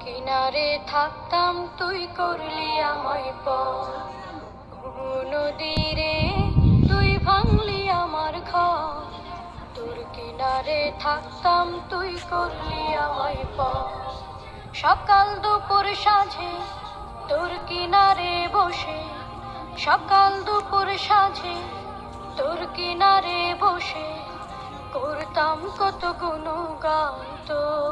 কিনারে থাকতাম তুই করলি আমায় পর নদীরে তুই ভাঙলি আমার ঘর। তোর কিনারে থাকতাম তুই করলি আমায় পর সকাল দুপুর সাঁঝে তোর কিনারে বসে। সকাল দুপুর সাঁঝে তোর কিনারে বসে। করতাম কত গুণগান তো ভাঙলি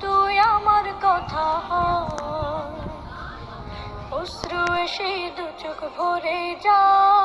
তুই আমার কথা অশ্রু এসে দু চোখ ভরে যায়।